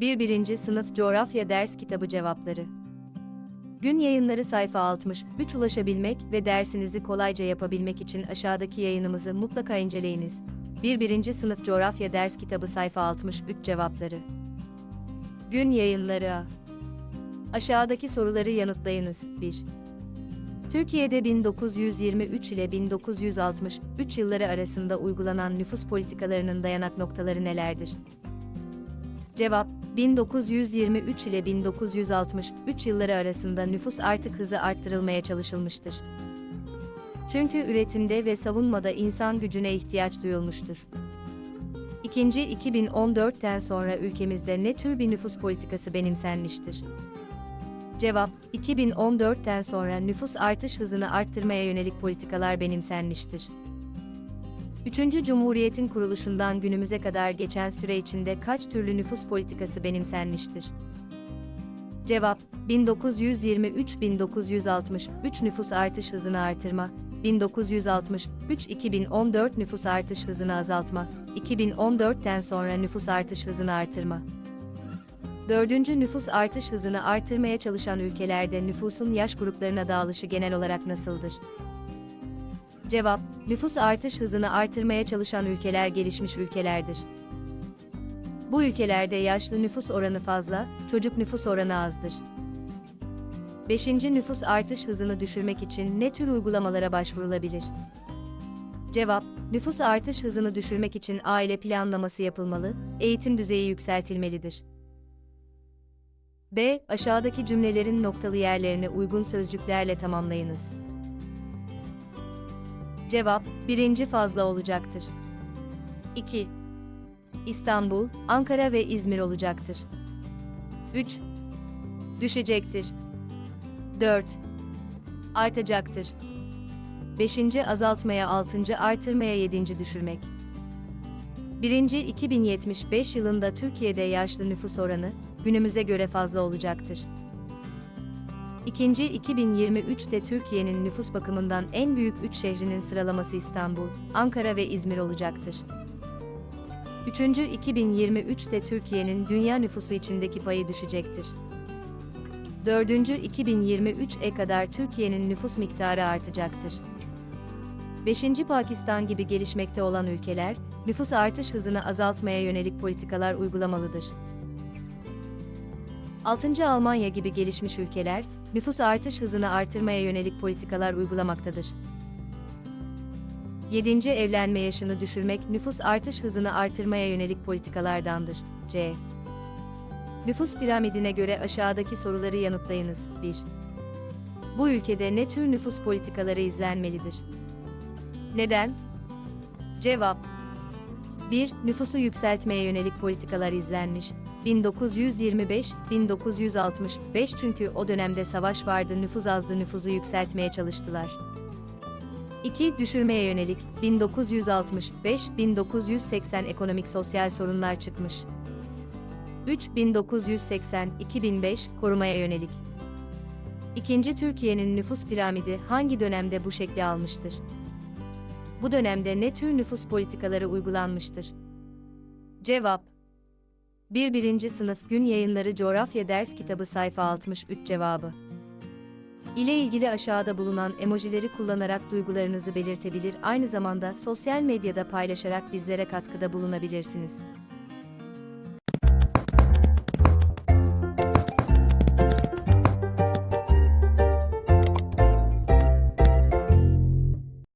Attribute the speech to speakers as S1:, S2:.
S1: 1. 1. Sınıf Coğrafya Ders Kitabı Cevapları Gün yayınları sayfa 60, 3 ulaşabilmek ve dersinizi kolayca yapabilmek için aşağıdaki yayınımızı mutlaka inceleyiniz. 1. 1. Sınıf Coğrafya Ders Kitabı sayfa 63 cevapları. Gün yayınları. Aşağıdaki soruları yanıtlayınız. 1. Türkiye'de 1923 ile 1963 yılları arasında uygulanan nüfus politikalarının dayanak noktaları nelerdir? Cevap 1923 ile 1963 yılları arasında nüfus artık hızı arttırılmaya çalışılmıştır. Çünkü üretimde ve savunmada insan gücüne ihtiyaç duyulmuştur. İkinci 2014'ten sonra ülkemizde ne tür bir nüfus politikası benimsenmiştir? Cevap 2014'ten sonra nüfus artış hızını arttırmaya yönelik politikalar benimsenmiştir. 3. Cumhuriyet'in kuruluşundan günümüze kadar geçen süre içinde kaç türlü nüfus politikası benimsenmiştir? Cevap 1923-1963 nüfus artış hızını artırma, 1963-2014 nüfus artış hızını azaltma, 2014'ten sonra nüfus artış hızını artırma. Dördüncü nüfus artış hızını artırmaya çalışan ülkelerde nüfusun yaş gruplarına dağılışı genel olarak nasıldır? Cevap, nüfus artış hızını artırmaya çalışan ülkeler gelişmiş ülkelerdir. Bu ülkelerde yaşlı nüfus oranı fazla, çocuk nüfus oranı azdır. 5. Nüfus artış hızını düşürmek için ne tür uygulamalara başvurulabilir? Cevap, nüfus artış hızını düşürmek için aile planlaması yapılmalı, eğitim düzeyi yükseltilmelidir. B. Aşağıdaki cümlelerin noktalı yerlerine uygun sözcüklerle tamamlayınız. Cevap, birinci fazla olacaktır. 2. İstanbul, Ankara ve İzmir olacaktır. 3. Düşecektir. 4. Artacaktır. 5. Azaltmaya 6. artırmaya 7. düşürmek. 1. 2075 yılında Türkiye'de yaşlı nüfus oranı, günümüze göre fazla olacaktır. İkinci 2023'te Türkiye'nin nüfus bakımından en büyük 3 şehrinin sıralaması İstanbul, Ankara ve İzmir olacaktır. Üçüncü 2023'te Türkiye'nin dünya nüfusu içindeki payı düşecektir. Dördüncü 2023'e kadar Türkiye'nin nüfus miktarı artacaktır. Beşinci Pakistan gibi gelişmekte olan ülkeler, nüfus artış hızını azaltmaya yönelik politikalar uygulamalıdır. 6. Almanya gibi gelişmiş ülkeler, nüfus artış hızını artırmaya yönelik politikalar uygulamaktadır. 7. Evlenme yaşını düşürmek nüfus artış hızını artırmaya yönelik politikalardandır. C. Nüfus piramidine göre aşağıdaki soruları yanıtlayınız. 1. Bu ülkede ne tür nüfus politikaları izlenmelidir? Neden? Cevap 1. Nüfusu yükseltmeye yönelik politikalar izlenmiş. 1925-1965 çünkü o dönemde savaş vardı nüfus azdı nüfusu yükseltmeye çalıştılar. 2. Düşürmeye yönelik 1965-1980 ekonomik sosyal sorunlar çıkmış. 3. 1980-2005 korumaya yönelik. İkinci Türkiye'nin nüfus piramidi hangi dönemde bu şekli almıştır? Bu dönemde ne tür nüfus politikaları uygulanmıştır? Cevap 1. 1. Sınıf Gün Yayınları Coğrafya Ders Kitabı sayfa 63 cevabı ile ilgili aşağıda bulunan emojileri kullanarak duygularınızı belirtebilir aynı zamanda sosyal medyada paylaşarak bizlere katkıda bulunabilirsiniz.